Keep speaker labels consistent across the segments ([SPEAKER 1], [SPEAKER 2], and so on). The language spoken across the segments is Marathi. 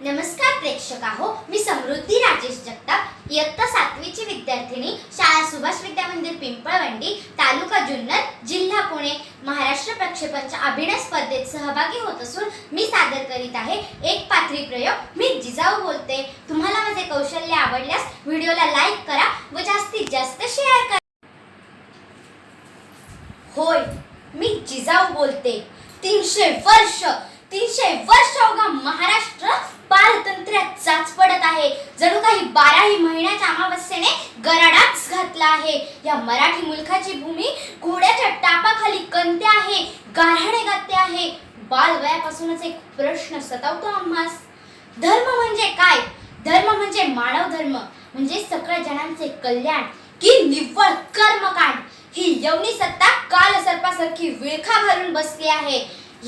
[SPEAKER 1] नमस्कार प्रेक्षक आहो मी समृद्धी राजेश जगताप इयत्ता सातवीची विद्यार्थिनी शाळा सुभाष विद्या मंदिर पिंपळवंडी तालुका जुन्नर जिल्हा पुणे. महाराष्ट्र प्रक्षेपणच्या अभिनय स्पर्धेत सहभागी होत असून मी सादर करीत आहे एक पात्री प्रयोग. मी जिजाऊ बोलते. तुम्हाला माझे कौशल्य आवडल्यास व्हिडिओला लाईक करा व जास्तीत जास्त शेअर करा. होय मी जिजाऊ बोलते. तीनशे वर्ष तीनशे वर्ष अवघा महाराष्ट्र पारतंत्र्यात चाच पडत आहे. जणू काही बाराही महिन्याच्या अमावस्येने गराडाच घातला आहे. या मराठी मुलखाची भूमी घोड्याच्या टापाखाली कंते आहे गारहाणे गाते आहे. बालवयापासूनच एक प्रश्न सतावतो आम्हास. धर्म म्हणजे काय? धर्म म्हणजे मानव धर्म. म्हणजे सगळ्या जणांचे कल्याण की निव्वळ कर्मकांड. ही यवनी सत्ता काल सर्पासारखी विळखा घालून बसली आहे.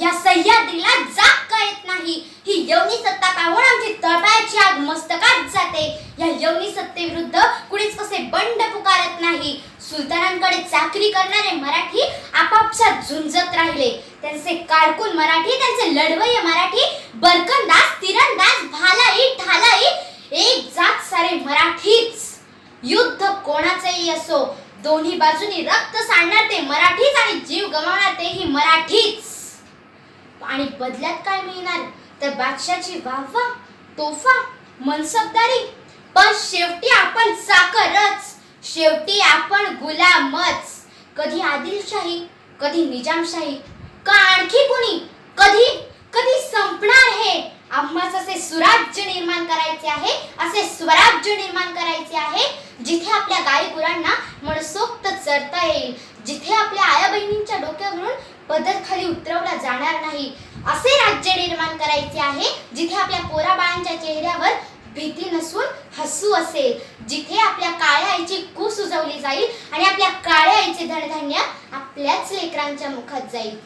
[SPEAKER 1] या सह्याद्रीला जा येत नाही. ही यवनी सत्ता पाहून आमची तळपायाची आग मस्तकात जाते. या यवनी सत्तेविरुद्ध कुणीच कसे बंड पुकारत नाही. सुलतानांकडे चाकरी करणारे मराठी आपापसात झुंजत राहिले. त्यांचे कारकून मराठी त्यांचे लढवय मराठी बरकंदाज तिरंदाज भालाई ढालाई एक जात सारे मराठीच. युद्ध कोणाचेही असो दोन्ही बाजूनी रक्त सांडणार ते मराठीच आणि जीव गमावणार तेही मराठीच. आणि बदल्यात काय मिळणार? तर बादशाची वाहवा तोफा मनसबदारी. पण शेवटी आपण साखरच शेवटी आपण गुलामच. कधी आदिलशाही कधी निजामशाही. का आणखी कुणी? कधी कधी संपणार हे? आम्हाच असे सुराज्य निर्माण करायचे आहे असे स्वराज्य निर्माण करायचे आहे जिथे आपल्या गाई गुरांना मनसोक्त चरता येईल. जिथे आपल्या आया बहिणींच्या डोक्यावरून पदर खाली उतरवला जाणार नाही. असे राज्य निर्माण करायचे आहे जिथे आपल्या पोरा बाळांच्या चेहऱ्यावर भीती नसून हसू असेल. जिथे आपल्या काळ्या आईची कूस उजवली जाईल आणि आपल्या काळ्या आईचे धडधान्य आपल्याच लेकरांच्या मुखात जाईल.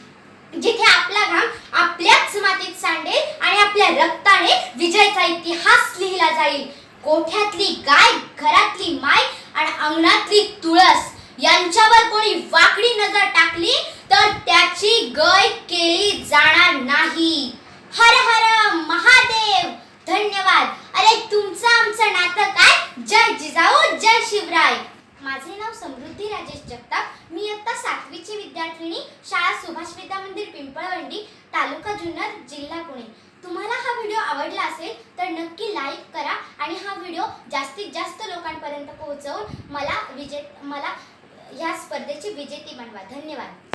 [SPEAKER 1] जिथे आपला घाम आपल्याच मातीत सांडेल आणि आपल्या रक्ताने विजयाचा इतिहास लिहिला जाईल. कोठ्यातली गाय घरातली माय आणि अंगणातली तुळस यांच्यावर कोणी वाकडी नजर टाकली तर त्याची गय केली जाणार नाही. हर हर महादेव धन्यवाद. अरे तुमचं आमचं नातं काय? जय जिजाऊ जय शिवराय. माझे नाव समृद्धी राजेश जगताप. मी आत्ता सातवीची विद्यार्थिनी शाळा सुभाष विद्या मंदिर पिंपळवंडी तालुका जुन्नर जिल्हा पुणे. तुम्हाला हा व्हिडिओ आवडला असेल तर नक्की लाईक करा आणि हा व्हिडिओ जास्तीत जास्त लोकांपर्यंत पोहोचवून मला विजे मला या स्पर्धेची विजेती बनवा. धन्यवाद.